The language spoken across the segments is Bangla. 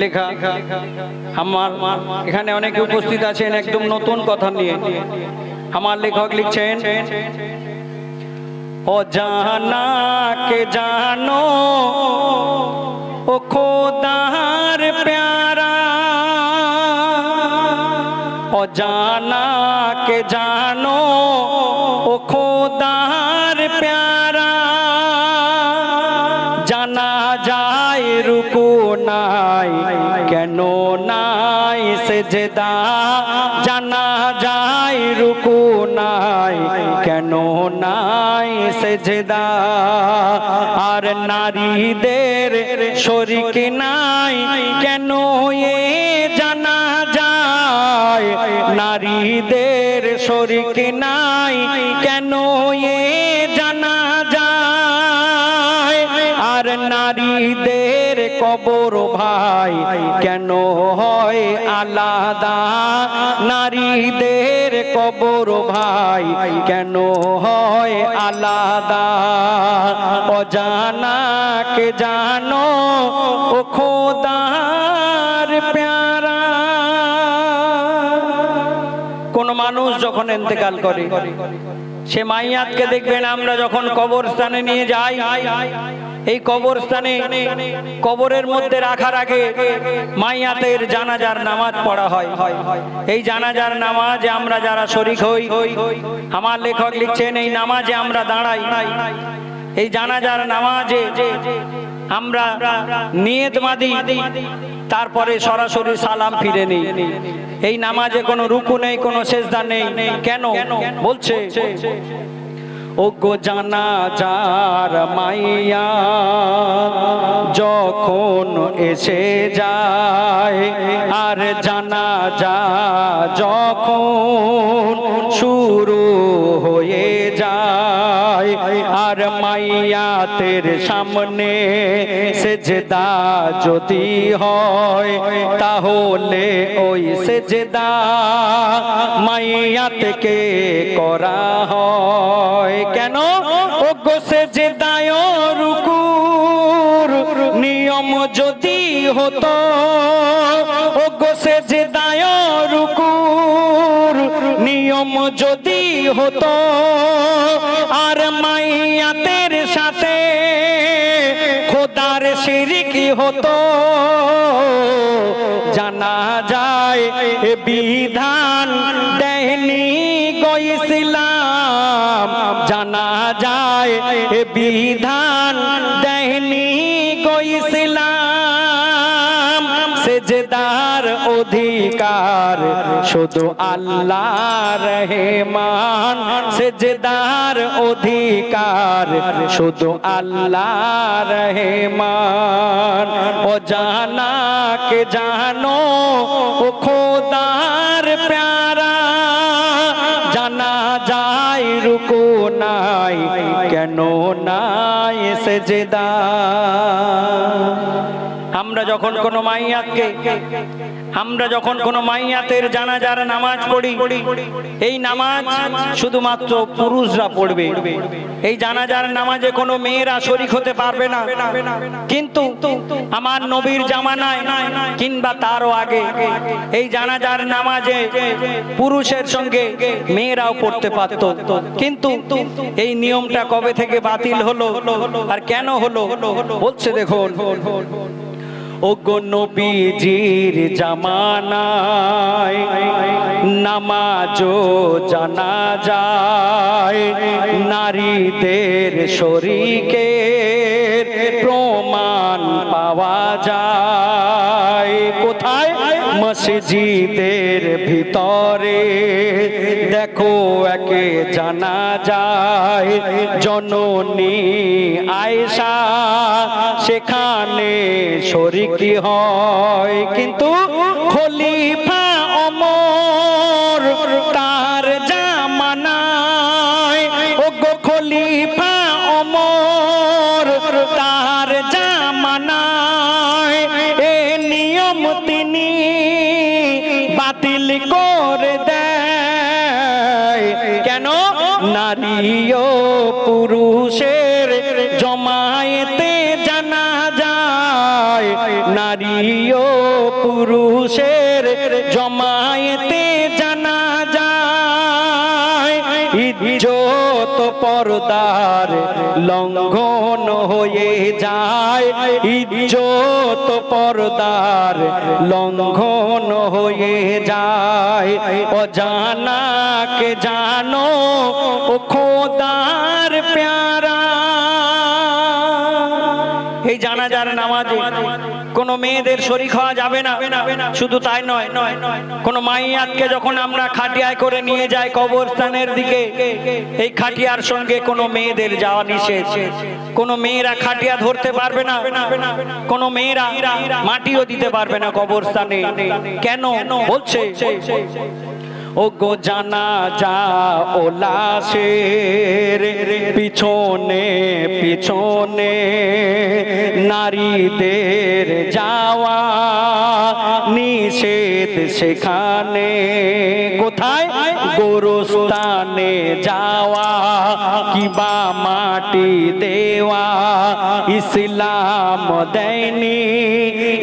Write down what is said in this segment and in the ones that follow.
লেখা। আমার এখানে অনেকে উপস্থিত আছেন একদম নতুন কথা নিয়ে। আমার লেখক লিখছেন ও জানা কে জানো, ও খোদার প্যারা। ও জানা কে জানো জানা যায়, রুকু নাই। কেন নাই সেজদা? জানা যায়, রুকু নাই। কেন নাই সেজদা? আর নারীদের শরিক নাই। কেন এ জানা যায়? নারীদের শরিক নাই। কেন এ নারীদের কবর ভাই, কেন হয় আলাদা? নারীদের কবর ভাই, কেন হয় আলাদা? অজানা কে জানো ও খোদার প্যারা? কোন মানুষ যখন এতেকাল করে, সে মাইয়াতকে দেখবেন আমরা যখন কবরস্থানে নিয়ে যাই এই কবরস্থানে কবরের মধ্যে রাখার আগে মাইয়াতের জানাজার নামাজ পড়া হয়। এই জানাজার নামাজে আমরা যারা শরিক হই, আমার লেখক লিখছেন, এই নামাজে আমরা দাঁড়াই। এই জানাজার নামাজে আমরা নিয়ত মাদি, তারপরে সরাসরি সালাম ফিরে নেই। এই নামাজে কোনো রুকু নেই, কোনো সেজদা নেই। কেন? বলছে ও গো জানা যার মাইয়া, যখন এসে যায়, আর জানা যা যখন শুরু হয়ে যায়, আর মাইয়াতের সামনে সেজদা যদি হয়, তাহলে ওই সেজদা মাইয়া থেকে করা হয়। হতো। ও গো সেজদায় রুকুর নিয়ম যদি হতো, আর মাইয়াতের সাথে খোদার শিরিকি হতো। জানা যায় এ বিধান দেয়নি গো ইসলাম। জানা যায় এ বিধান সেজদার অধিকার, শুধু আল্লাহ রহমান। সেজদার অধিকার, শুধু আল্লাহ রহমান। ও জানা কে জানো, ও খোদার প্যারা। জানা যায় রুকু নাই, কেন নাই সেজদা? আমরা যখন কোনো মাইয়াতকে, আমরা যখন কোনো মাইয়াতের জানাজার নামাজ পড়ি, এই নামাজ শুধুমাত্র পুরুষরা পড়বে। এই জানাজার নামাজে কোনো মেয়েরা শরিক হতে পারবে না। কিন্তু আমার নবীর জামানায় কিংবা তারও আগে এই জানাজার নামাজে পুরুষের সঙ্গে মেয়েরাও পড়তে পারত। কিন্তু এই নিয়মটা কবে থেকে বাতিল হলো আর কেন হলো বলছে দেখুন। ও গো নবীজির জামানায় নামাজও জানা যায়। নারীদের শরীকে প্রমাণ পাওয়া যায়। কোথায়? মসজিদের ভিতরে দেখো একে জানা যায় জননী আয়সা সেখানে শরিকি হয় কিন্তু খলিফা করে দেয়। কেন? নারী ও পুরুষের জমায়েতে জানা যায় নারী ও পুরুষের জমায়েতে পর্দার লঙ্ঘন হয়ে যায় ইজ্জত পর্দার লঙ্ঘন হয়ে যায়। অজানাকে জানো ও খোদার এই জানাজার নামাজে কোনো মেয়েদের শরীর হওয়া যাবে না। শুধু তাই নয়, কোনো মাইয়াতকে যখন আমরা খাটিয়ায় করে নিয়ে যাই কবরস্থানের দিকে, এই খাটিয়ার সঙ্গে কোনো মেয়েদের যাওয়া নিষেধ। কোনো মেয়েরা খাটিয়া ধরতে পারবে না, কোনো মেয়েরা মাটিও দিতে পারবে না কবরস্থানে। কেন? বলছে। ও গো জানা যা ও লাশের পিছনে পিছনে নারীদের যাওয়া নিষেধ সেখানে। কোথায়? গোরস্থানে যাওয়া, কিবা মাটি দেওয়া, ইসলাম দেয়নি,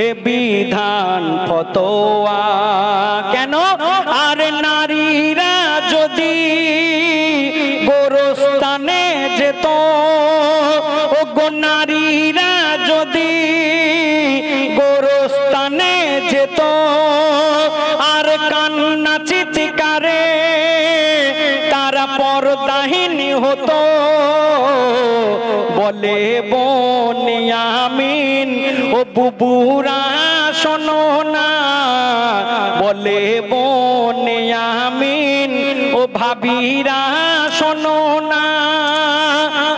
এ বিধান ফতোয়া। কেন? নারীরা যদি গোরস্থানে যেত, আর কান্না চিৎকারে তারা পর্দাহীনী হতো। বলে বনিয়ামিন ও বুবুরা, শোনো না। বলে বনিয়ামিন ও ভাবিরা, শোনো না।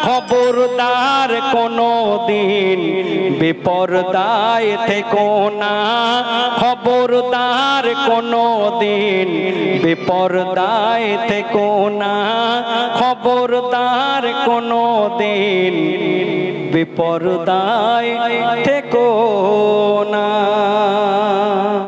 খবরদার কোনো দিন বিপরদায় থেকো না। খবরদার কোনো দিন বিপরদায় থেকো না। খবরদার কোনো দিন বিপরদায় থেকো না।